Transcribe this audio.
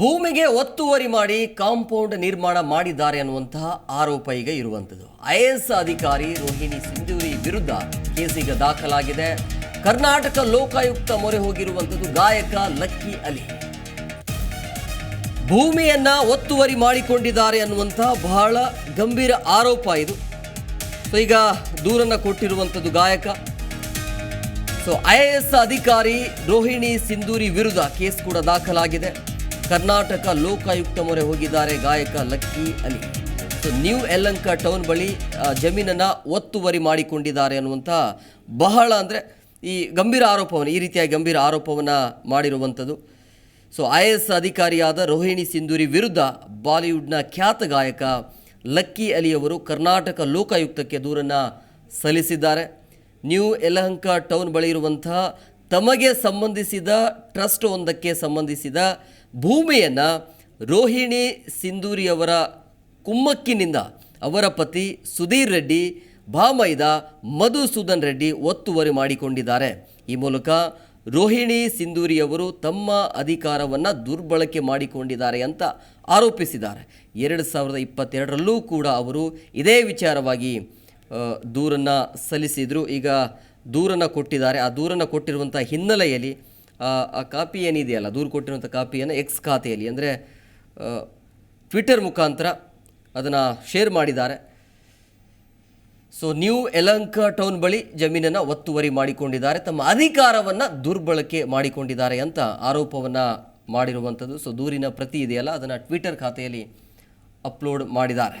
ಭೂಮಿಗೆ ಒತ್ತುವರಿ ಮಾಡಿ ಕಾಂಪೌಂಡ್ ನಿರ್ಮಾಣ ಮಾಡಿದ್ದಾರೆ ಅನ್ನುವಂತಹ ಆರೋಪ ಈಗ ಇರುವಂಥದ್ದು. ಐ ಅಧಿಕಾರಿ ರೋಹಿಣಿ ಸಿಂಧೂರಿ ವಿರುದ್ಧ ಕೇಸ್ ಈಗ ದಾಖಲಾಗಿದೆ. ಕರ್ನಾಟಕ ಲೋಕಾಯುಕ್ತ ಮೊರೆ ಹೋಗಿರುವಂಥದ್ದು ಗಾಯಕ ಲಕ್ಕಿ ಅಲಿ. ಭೂಮಿಯನ್ನ ಒತ್ತುವರಿ ಮಾಡಿಕೊಂಡಿದ್ದಾರೆ ಅನ್ನುವಂತಹ ಬಹಳ ಗಂಭೀರ ಆರೋಪ ಇದು. ಸೊ ಈಗ ದೂರನ್ನ ಕೊಟ್ಟಿರುವಂಥದ್ದು ಗಾಯಕ. ಸೊ ಐ ಎಸ್ ಅಧಿಕಾರಿ ರೋಹಿಣಿ ಸಿಂಧೂರಿ ವಿರುದ್ಧ ಕೇಸ್ ಕೂಡ ದಾಖಲಾಗಿದೆ. ಕರ್ನಾಟಕ ಲೋಕಾಯುಕ್ತ ಮೊರೆ ಹೋಗಿದ್ದಾರೆ ಗಾಯಕ Lucky Ali. So new Yelahanka town ಬಳಿ ಜಮೀನನ್ನು ಒತ್ತುವರಿ ಮಾಡಿಕೊಂಡಿದ್ದಾರೆ ಅನ್ನುವಂಥ ಬಹಳ ಅಂದರೆ ಈ ಗಂಭೀರ ಆರೋಪವನ್ನು, ಈ ರೀತಿಯ ಗಂಭೀರ ಆರೋಪವನ್ನು ಮಾಡಿರುವಂಥದ್ದು. ಸೊ ಐ ಎಸ್ ಅಧಿಕಾರಿಯಾದ ರೋಹಿಣಿ ಸಿಂಧೂರಿ ವಿರುದ್ಧ ಬಾಲಿವುಡ್ನ ಖ್ಯಾತ ಗಾಯಕ ಲಕ್ಕಿ ಅಲಿಯವರು ಕರ್ನಾಟಕ ಲೋಕಾಯುಕ್ತಕ್ಕೆ ದೂರನ್ನು ಸಲ್ಲಿಸಿದ್ದಾರೆ. ನ್ಯೂ ಯಲಹಂಕ ಟೌನ್ ಬಳಿ ಇರುವಂತಹ ತಮಗೆ ಸಂಬಂಧಿಸಿದ, ಟ್ರಸ್ಟ್ ಒಂದಕ್ಕೆ ಸಂಬಂಧಿಸಿದ ಭೂಮಿಯನ್ನು ರೋಹಿಣಿ ಸಿಂಧೂರಿಯವರ ಕುಮ್ಮಕ್ಕಿನಿಂದ ಅವರ ಪತಿ ಸುಧೀರ್ ರೆಡ್ಡಿ, ಭಾಮೈದ ಮಧುಸೂದನ್ ರೆಡ್ಡಿ ಒತ್ತುವರಿ ಮಾಡಿಕೊಂಡಿದ್ದಾರೆ. ಈ ಮೂಲಕ ರೋಹಿಣಿ ಸಿಂಧೂರಿಯವರು ತಮ್ಮ ಅಧಿಕಾರವನ್ನು ದುರ್ಬಳಕೆ ಮಾಡಿಕೊಂಡಿದ್ದಾರೆ ಅಂತ ಆರೋಪಿಸಿದ್ದಾರೆ. ಎರಡು ಸಾವಿರದ ಇಪ್ಪತ್ತೆರಡರಲ್ಲೂ ಕೂಡ ಅವರು ಇದೇ ವಿಚಾರವಾಗಿ ದೂರನ್ನು ಸಲ್ಲಿಸಿದರು. ಈಗ ದೂರನ್ನು ಕೊಟ್ಟಿದ್ದಾರೆ. ಆ ದೂರನ್ನು ಕೊಟ್ಟಿರುವಂಥ ಹಿನ್ನೆಲೆಯಲ್ಲಿ ಆ, ಕಾಪಿ ಏನಿದೆಯಲ್ಲ ದೂರು ಕೊಟ್ಟಿರುವಂಥ ಕಾಪಿಯನ್ನು ಎಕ್ಸ್ ಖಾತೆಯಲ್ಲಿ ಅಂದರೆ ಟ್ವಿಟರ್ ಮುಖಾಂತರ ಅದನ್ನು ಶೇರ್ ಮಾಡಿದ್ದಾರೆ. ಸೊ ನ್ಯೂ ಎಲಂಕ ಟೌನ್ ಬಳಿ ಜಮೀನನ್ನು ಒತ್ತುವರಿ ಮಾಡಿಕೊಂಡಿದ್ದಾರೆ. ತಮ್ಮ ಅಧಿಕಾರವನ್ನು ದುರ್ಬಳಕೆ ಮಾಡಿಕೊಂಡಿದ್ದಾರೆ ಅಂತ ಆರೋಪವನ್ನು ಮಾಡಿರುವಂಥದ್ದು ಸೊ ದೂರಿನ ಪ್ರತಿ ಇದೆಯಲ್ಲ ಅದನ್ನು ಟ್ವಿಟರ್ ಖಾತೆಯಲ್ಲಿ ಅಪ್ಲೋಡ್ ಮಾಡಿದ್ದಾರೆ.